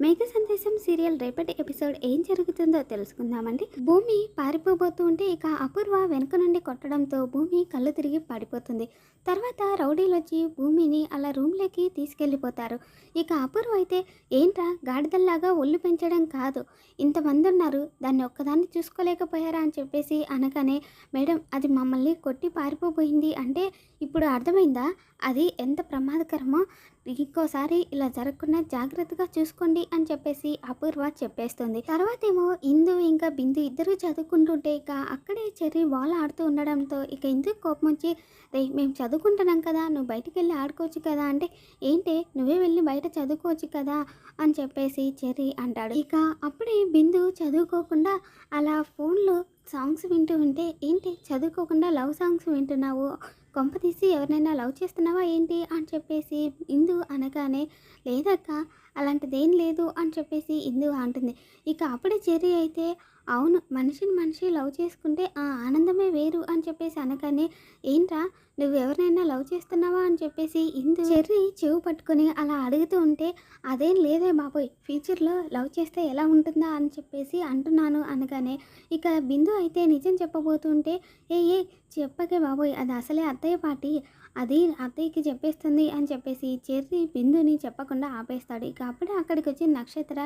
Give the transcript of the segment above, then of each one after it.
మేఘ సందేశం సీరియల్ రేపటి ఎపిసోడ్ ఏం జరుగుతుందో తెలుసుకుందామండి. భూమి పారిపోబోతూ ఉంటే ఇక అపూర్వ వెనుక నుండి కొట్టడంతో భూమి కళ్ళు తిరిగి పడిపోతుంది. తర్వాత రౌడీలు వచ్చి భూమిని అలా రూమ్లోకి తీసుకెళ్ళిపోతారు. ఇక అపూర్వ అయితే ఏంట్రా గాడిదల్లాగా ఒళ్ళు పెంచడం కాదు. ఇంతమంది ఉన్నారు దాన్ని ఒక్కదాన్ని చూసుకోలేకపోయారా అని చెప్పేసి అనగానే మేడం అది మమ్మల్ని కొట్టి పారిపోబోయింది అంటే ఇప్పుడు అర్థమైందా? అది ఎంత ప్రమాదకరమో? ఇంకోసారి ఇలా జరగకుండా జాగ్రత్తగా చూసుకోండి అని చెప్పేసి అపూర్వ చెప్పేస్తుంది. తర్వాత ఏమో ఇందు ఇంకా బిందు ఇద్దరు చదువుకుంటుంటే ఇక అక్కడే చెర్రి బాల్ ఆడుతూ ఉండడంతో ఇక ఇందుకు కోపం వచ్చి రే మేము చదువుకుంటున్నాం కదా నువ్వు బయటికి వెళ్ళి ఆడుకోవచ్చు కదా అంటే ఏంటి నువ్వే వెళ్ళి బయట చదువుకోవచ్చు కదా అని చెప్పేసి చెర్రి అంటాడు. ఇక అప్పుడే బిందు చదువుకోకుండా అలా ఫోన్లో సాంగ్స్ వింటూ ఉంటే ఏంటి చదువుకోకుండా లవ్ సాంగ్స్ వింటున్నావు? కొంప తీసి ఎవరినైనా లవ్ చేస్తున్నావా ఏంటి అని చెప్పేసి ఇందు అనగానే లేదక్క అలాంటిదేం లేదు అని చెప్పేసి ఇందు అంటుంది. ఇక అప్పుడే చెర్రీ అయితే అవును. మనిషిని మనిషి లవ్ చేసుకుంటే ఆ ఆనందమే వేరు అని చెప్పేసి అనగానే ఏంట్రా? నువ్వు ఎవరినైనా లవ్ చేస్తున్నావా? అని చెప్పేసి ఇందు చెర్రీ చెవు పట్టుకొని అలా అడుగుతూ ఉంటే అదేం లేదే బాబోయ్ ఫ్యూచర్లో లవ్ చేస్తే ఎలా ఉంటుందా? అని చెప్పేసి అంటున్నాను అనగానే ఇక బిందు అయితే నిజం చెప్పబోతుంటే ఏ ఏ చెప్పకే బాబోయ్ అది అసలే అత్తయ్య పాటి అది అత్తయ్యకి చెప్పేస్తుంది అని చెప్పేసి చెర్రి బిందుని చెప్పకుండా ఆపేస్తాడు. ఇక అప్పుడే అక్కడికి వచ్చి నక్షత్ర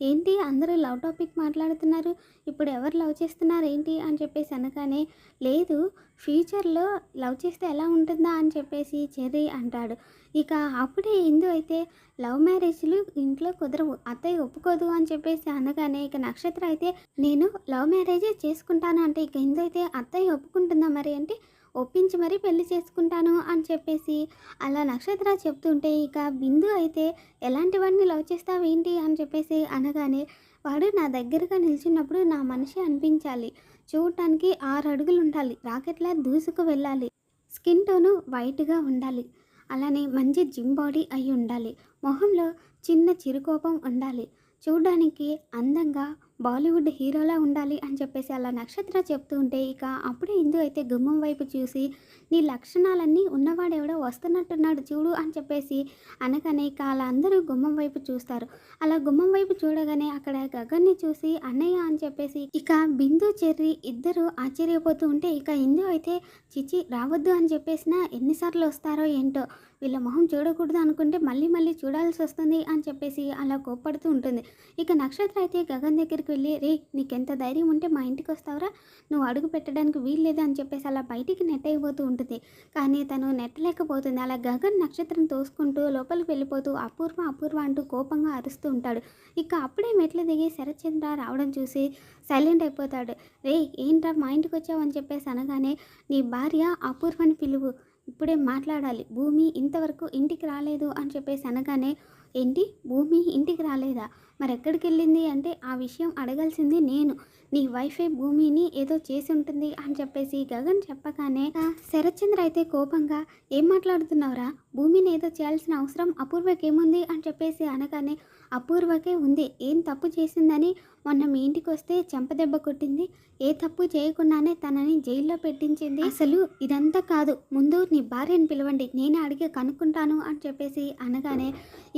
ఏంటి అందరూ లవ్ టాపిక్ మాట్లాడుతున్నారు? ఇప్పుడు ఎవరు లవ్ చేస్తున్నారు ఏంటి? అని చెప్పేసి అనగానే లేదు ఫ్యూచర్లో లవ్ చేస్తే ఎలా ఉంటుందా? అని చెప్పేసి చెర్రీ అంటాడు. ఇక అప్పుడే ఇందు అయితే లవ్ మ్యారేజ్లు ఇంట్లో కుదరవు అత్తయ్య ఒప్పుకోదు అని చెప్పేసి అనగానే ఇక నక్షత్ర అయితే నేను లవ్ మ్యారేజే చేసుకుంటాను అంటే ఇక ఇందు అయితే అత్తయ్య ఒప్పుకుంటుందా మరి? అంటే ఒప్పించి మరీ పెళ్ళి చేసుకుంటాను అని చెప్పేసి అలా నక్షత్ర చెప్తుంటే ఇక బిందు అయితే ఎలాంటి వాడిని లవ్ చేస్తావు ఏంటి? అని చెప్పేసి అనగానే వాడు నా దగ్గరగా నిల్చున్నప్పుడు నా మనిషి అనిపించాలి. చూడటానికి ఆరు అడుగులు ఉండాలి. రాకెట్లా దూసుకు వెళ్ళాలి. స్కిన్ టోను వైట్గా ఉండాలి. అలానే మంచి జిమ్ బాడీ అయి ఉండాలి. మొహంలో చిన్న చిరుకోపం ఉండాలి. చూడడానికి అందంగా బాలీవుడ్ హీరోలా ఉండాలి అని చెప్పేసి అలా నక్షత్ర చెప్తూ ఉంటే ఇక అప్పుడే ఇందు అయితే గుమ్మం వైపు చూసి నీ లక్షణాలన్నీ ఉన్నవాడెవడో వస్తున్నట్టున్నాడు చూడు అని చెప్పేసి అనగానే ఇక అలా అందరూ గుమ్మం వైపు చూస్తారు. అలా గుమ్మం వైపు చూడగానే అక్కడ గగన్ని చూసి అన్నయ్య అని చెప్పేసి ఇక బిందు చెర్రి ఇద్దరు ఆశ్చర్యపోతూ ఉంటే ఇక ఇందు అయితే చిచి రావద్దు అని చెప్పేసిన ఎన్నిసార్లు వస్తారో ఏంటో వీళ్ళ మొహం చూడకూడదు అనుకుంటే మళ్ళీ మళ్ళీ చూడాల్సి వస్తుంది అని చెప్పేసి అలా కోప్పడుతూ ఉంటుంది. ఇక నక్షత్ర అయితే గగన్ దగ్గరికి వెళ్ళి రే నీకెంత ధైర్యం ఉంటే మా ఇంటికి వస్తావురా. నువ్వు అడుగు పెట్టడానికి వీల్లేదు అని చెప్పేసి అలా బయటికి నెట్ అయిపోతూ ఉంటుంది. కానీ తను నెట్టలేకపోతుంది అలా గగన్ నక్షత్రం తోసుకుంటూ లోపలికి వెళ్ళిపోతూ అపూర్వ అపూర్వ అంటూ కోపంగా అరుస్తూ ఉంటాడు. ఇక అప్పుడే మెట్లు దిగి శరత్చంద్ర రావడం చూసి సైలెంట్ అయిపోతాడు. రే ఏంట్రా మా ఇంటికి వచ్చావు అని చెప్పేసి అనగానే నీ భార్య అపూర్వని పిలువు. ఇప్పుడే మాట్లాడాలి. భూమి ఇంతవరకు ఇంటికి రాలేదు అని చెప్పేసి అనగానే ఏంటి? భూమి ఇంటికి రాలేదా? మరి ఎక్కడికి వెళ్ళింది అంటే ఆ విషయం అడగాల్సింది నేను. నీ వైఫై భూమిని ఏదో చేసి ఉంటుంది అని చెప్పేసి గగన్ చెప్పగానే శరత్చంద్ర అయితే కోపంగా ఏం మాట్లాడుతున్నావురా? భూమిని ఏదో చేయాల్సిన అవసరం అపూర్వకేముంది అని చెప్పేసి అనగానే అపూర్వకే ఉంది. ఏం తప్పు చేసిందని మొన్న మీ ఇంటికి వస్తే చెంపదెబ్బ కొట్టింది. ఏ తప్పు చేయకుండానే తనని జైల్లో పెట్టించింది. అసలు ఇదంతా కాదు. ముందు నీ భార్యను పిలవండి. నేను అడిగి కనుక్కుంటాను అని చెప్పేసి అనగానే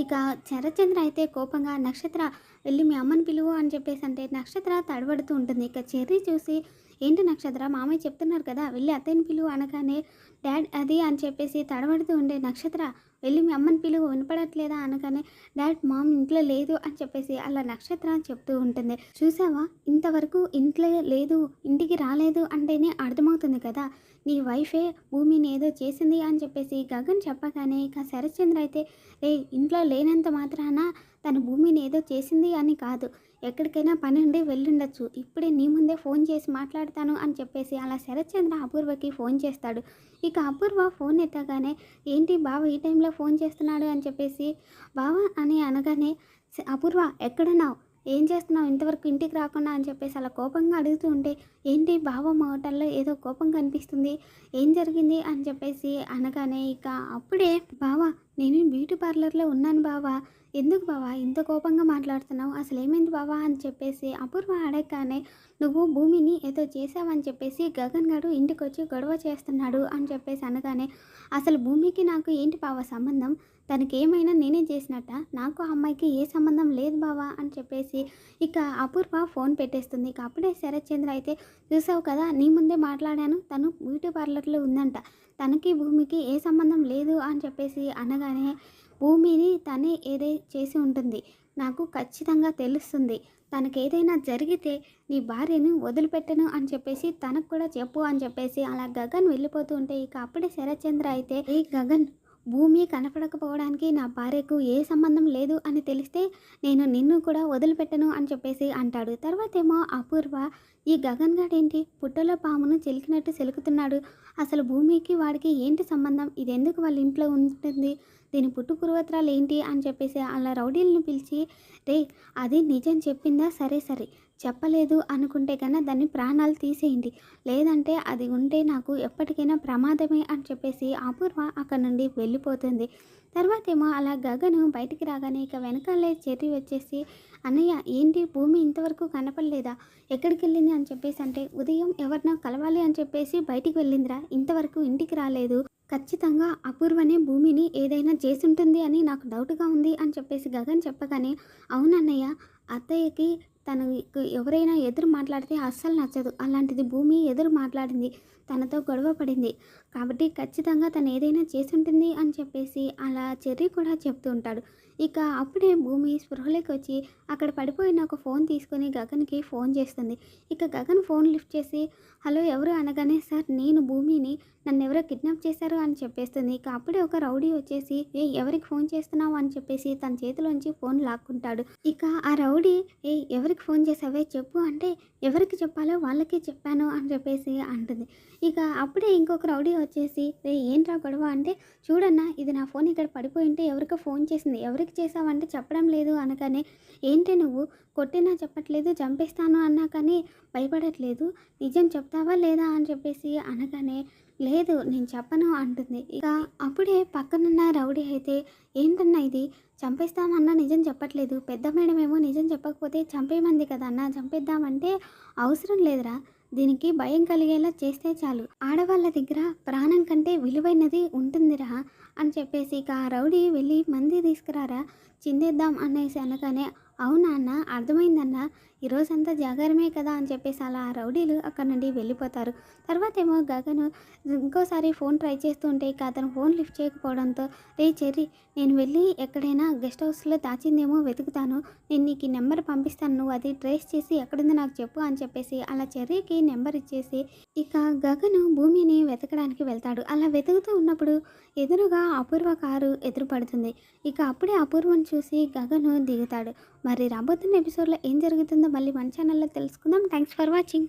ఇక శరచంద్ర అయితే కోపంగా నక్షత్ర వెళ్ళి మీ అమ్మని పిలువు అని చెప్పేసి అంటే నక్షత్ర తడబడుతూ ఉంటుంది. ఇక చెర్రీ చూసి ఏంటి నక్షత్ర? మామయ్య చెప్తున్నారు కదా వెళ్ళి అత్తయ్యని పిలువు అనగానే డాడ్ అది అని చెప్పేసి తడబడుతూ ఉండే నక్షత్ర వెళ్ళి మీ అమ్మని పిలువు వినపడట్లేదా అనగానే డాడ్ మామ్ ఇంట్లో లేదు అని చెప్పేసి అలా నక్షత్ర చెప్తూ ఉంటుంది. చూసావా? ఇంతవరకు ఇంట్లో లేదు ఇంటికి రాలేదు అంటేనే అర్థమవుతుంది కదా. నీ వైఫే భూమిని ఏదో చేసింది అని చెప్పేసి గగన్ చెప్పగానే ఇక శరత్చంద్ర అయితే రే ఇంట్లో లేనంత మాత్రాన తన భూమిని ఏదో చేసింది అని కాదు. ఎక్కడికైనా పని ఉండి వెళ్ళుండొచ్చు. ఇప్పుడే నీ ముందే ఫోన్ చేసి మాట్లాడతాను అని చెప్పేసి అలా శరత్చంద్ర అపూర్వకి ఫోన్ చేస్తాడు. ఇక అపూర్వ ఫోన్ ఎత్తగానే ఏంటి బావ ఈ టైంలో ఫోన్ చేస్తున్నాడు అని చెప్పేసి బావ అని అనగానే అపూర్వ ఎక్కడున్నావు? ఏం చేస్తున్నావు? ఇంతవరకు ఇంటికి రాకుండా అని చెప్పేసి అలా కోపంగా అడుగుతూ ఉంటే ఏంటి బావ మా హోటల్లో ఏదో కోపం కనిపిస్తుంది ఏం జరిగింది అని చెప్పేసి అనగానే ఇక అప్పుడే బావా నేను బ్యూటీ పార్లర్లో ఉన్నాను బావా ఎందుకు బావా ఇంత కోపంగా మాట్లాడుతున్నావు? అసలు ఏమైంది బావా అని చెప్పేసి అపూర్వ అడగగానే నువ్వు భూమిని ఏదో చేసావని చెప్పేసి గగన్ గారు ఇంటికి వచ్చి గొడవ చేస్తున్నాడు అని చెప్పేసి అనగానే అసలు భూమికి నాకు ఏంటి బావా సంబంధం? తనకి ఏమైనా నేనే చేసినట్ట? నాకు ఆ అమ్మాయికి ఏ సంబంధం లేదు బావా అని చెప్పేసి ఇక అపూర్వ ఫోన్ పెట్టేస్తుంది. ఇక అప్పుడే శరత్చంద్ర అయితే చూసావు కదా నీ ముందే మాట్లాడాను. తను బ్యూటీ పార్లర్లో ఉందంట. తనకి భూమికి ఏ సంబంధం లేదు అని చెప్పేసి అనగానే భూమిని తనే ఏదే చేసి ఉంటుంది. నాకు ఖచ్చితంగా తెలుస్తుంది. తనకేదైనా ఏదైనా జరిగితే నీ భార్యను వదిలిపెట్టను అని చెప్పేసి తనకు కూడా చెప్పు అని చెప్పేసి అలా గగన్ వెళ్ళిపోతూ ఉంటే ఇక అప్పుడే శరత్చంద్ర అయితే ఈ గగన్ భూమి కనపడకపోవడానికి నా భార్యకు ఏ సంబంధం లేదు అని తెలిస్తే నేను నిన్ను కూడా వదిలిపెట్టను అని చెప్పేసి అంటాడు. తర్వాత ఏమో అపూర్వ ఈ గగన్ గాడేంటి? పుట్టలో పామును చిలికినట్టు సెలుకుతున్నాడు అసలు భూమికి వాడికి ఏంటి సంబంధం? ఇది ఎందుకు వాళ్ళ ఇంట్లో ఉంటుంది? దీని పుట్టు పూర్వత్రాలు ఏంటి అని చెప్పేసి అలా రౌడీలను పిలిచి రే అది నిజం చెప్పిందా? సరే సరే. చెప్పలేదు అనుకుంటే కన్నా దాన్ని ప్రాణాలు తీసేయండి. లేదంటే అది ఉంటే నాకు ఎప్పటికైనా ప్రమాదమే అని చెప్పేసి అపూర్వ అక్కడ నుండి వెళ్ళిపోతుంది. తర్వాత ఏమో అలా గగను బయటికి రాగానే ఇక వెనకాలే చెర్రి వచ్చేసి అన్నయ్య ఏంటి? భూమి ఇంతవరకు కనపడలేదా? ఎక్కడికి వెళ్ళింది? అని చెప్పేసి అంటే ఉదయం ఎవరినో కలవాలి అని చెప్పేసి బయటికి వెళ్ళిందిరా. ఇంతవరకు ఇంటికి రాలేదు. ఖచ్చితంగా అపూర్వనే భూమిని ఏదైనా చేసుంటుంది అని నాకు డౌట్గా ఉంది అని చెప్పేసి గగన్ చెప్పగానే అవునన్నయ్య అత్తయ్యకి తనకు ఎవరైనా ఎదురు మాట్లాడితే అస్సలు నచ్చదు. అలాంటిది భూమి ఎదురు మాట్లాడింది. తనతో గొడవ పడింది. కాబట్టి ఖచ్చితంగా తను ఏదైనా చేసి ఉంటుంది అని చెప్పేసి అలా చెర్రీ కూడా చెప్తూ ఉంటాడు. ఇక అప్పుడే భూమి స్పృహలోకి వచ్చి అక్కడ పడిపోయిన ఒక ఫోన్ తీసుకొని గగన్కి ఫోన్ చేస్తుంది. ఇక గగన్ ఫోన్ లిఫ్ట్ చేసి హలో ఎవరు? అనగానే సార్ నేను భూమిని నన్ను ఎవరో కిడ్నాప్ చేశారు అని చెప్పేస్తుంది. ఇక అప్పుడే ఒక రౌడీ వచ్చేసి ఏ ఎవరికి ఫోన్ చేస్తున్నావు? అని చెప్పేసి తన చేతిలోంచి ఫోన్ లాక్కుంటాడు. ఇక ఆ రౌడీ ఏ ఎవరికి ఫోన్ చేసావే చెప్పు అంటే ఎవరికి చెప్పాలో వాళ్ళకే చెప్పాను అని చెప్పేసి అంటుంది. ఇక అప్పుడే ఇంకొక రౌడీ వచ్చేసి ఏ ఏంట్రా గొడవ? అంటే చూడన్నా ఇది నా ఫోన్ ఇక్కడ పడిపోయి ఉంటే ఎవరికో ఫోన్ చేసింది. ఎవరికి చేసావంటే చెప్పడం లేదు అనగానే ఏంటి నువ్వు? కొట్టినా చెప్పట్లేదు చంపేస్తాను అన్నా కానీ భయపడట్లేదు. నిజం చెప్తావా లేదా? అని చెప్పేసి అనగానే లేదు నేను చెప్పను అంటుంది. ఇక అప్పుడే పక్కనున్న రౌడీ అయితే ఏంటన్నా ఇది? చంపేస్తామన్నా నిజం చెప్పట్లేదు. పెద్ద మేడమేమో నిజం చెప్పకపోతే చంపేమంది కదా అన్న చంపేద్దామంటే అవసరం లేదురా. దీనికి భయం కలిగేలా చేస్తే చాలు. ఆడవాళ్ళ దగ్గర ప్రాణం కంటే విలువైనది ఉంటుందిరా అని చెప్పేసి ఇక రౌడీ వెళ్ళి మంది తీసుకురారా చిందేద్దాం అనేసి అనగానే అవునా అన్న అర్థమైందన్న ఈరోజంతా జాగారమే కదా అని చెప్పేసి అలా ఆ రౌడీలు అక్కడ నుండి వెళ్ళిపోతారు. తర్వాత ఏమో గగను ఇంకోసారి ఫోన్ ట్రై చేస్తుంటే ఇక అతను ఫోన్ లిఫ్ట్ చేయకపోవడంతో రే చెర్రీ నేను వెళ్ళి ఎక్కడైనా గెస్ట్ హౌస్లో దాచిందేమో వెతుకుతాను. నేను నీకు ఈ నెంబర్ పంపిస్తాను. నువ్వు అది ట్రేస్ చేసి ఎక్కడుందో నాకు చెప్పు అని చెప్పేసి అలా చెర్రీకి నెంబర్ ఇచ్చేసి ఇక గగను భూమిని వెతకడానికి వెళ్తాడు. అలా వెతుకుతూ ఉన్నప్పుడు ఎదురుగా అపూర్వ కారు ఎదురుపడుతుంది. ఇక అప్పుడే అపూర్వం చూసి గగను దిగుతాడు. మరి రాబోతున్న ఎపిసోడ్లో ఏం జరుగుతుందో మళ్ళీ మన ఛానల్లో తెలుసుకుందాం. Thanks for watching